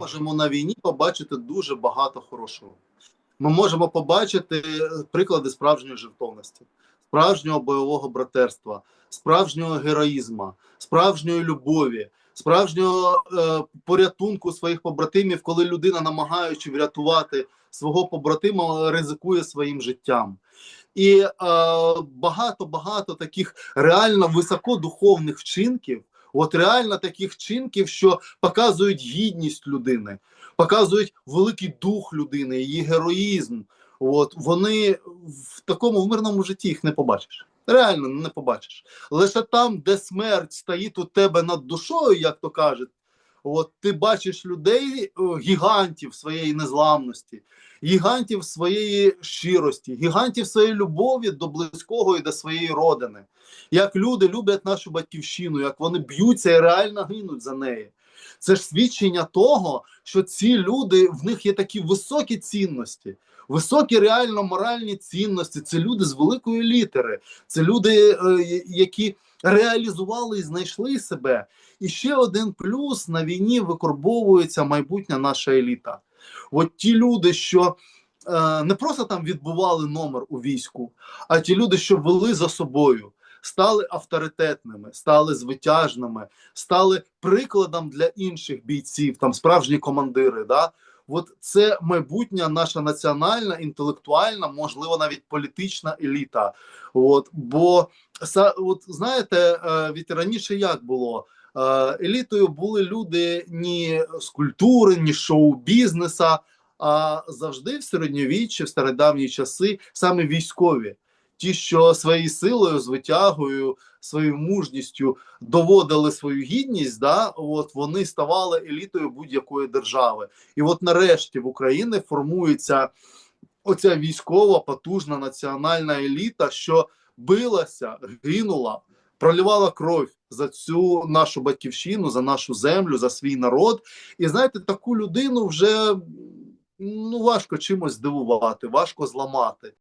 можемо на війні побачити дуже багато хорошого. Ми можемо побачити приклади справжньої жертовності, справжнього бойового братерства, справжнього героїзму, справжньої любові, справжнього е, порятунку своїх побратимів, коли людина, намагаючи врятувати свого побратима, ризикує своїм життям. І е, багато багато таких реально високодуховних вчинків. От реально таких вчинків, що показують гідність людини, показують великий дух людини, її героїзм. От вони в такому в мирному житті їх не побачиш. Реально не побачиш. Лише там, де смерть стоїть у тебе над душою, як то кажуть, от ти бачиш людей, гігантів своєї незламності, гігантів своєї щирості, гігантів своєї любові до близького і до своєї родини. Як люди люблять нашу батьківщину, як вони б'ються і реально гинуть за неї. Це ж свідчення того, що ці люди в них є такі високі цінності, високі реально моральні цінності. Це люди з великої літери, це люди, е, які реалізували і знайшли себе. І ще один плюс на війні викорбовується майбутня наша еліта. От ті люди, що е, не просто там відбували номер у війську, а ті люди, що вели за собою, стали авторитетними, стали звитяжними, стали прикладом для інших бійців, там справжні командири. Да? От це майбутня наша національна, інтелектуальна, можливо, навіть політична еліта. От, бо от, знаєте, е, від раніше як було? Е, Елітою були люди ні з культури, ні шоу-бізнеса, а завжди в середньовіччі, в стародавні часи саме військові. Ті, що своєю силою, звитягою, своєю мужністю доводили свою гідність, да, от вони ставали елітою будь-якої держави. І от нарешті в Україні формується оця військова потужна національна еліта, що билася, гинула, проливала кров за цю нашу батьківщину, за нашу землю, за свій народ. І знаєте, таку людину вже ну важко чимось здивувати, важко зламати.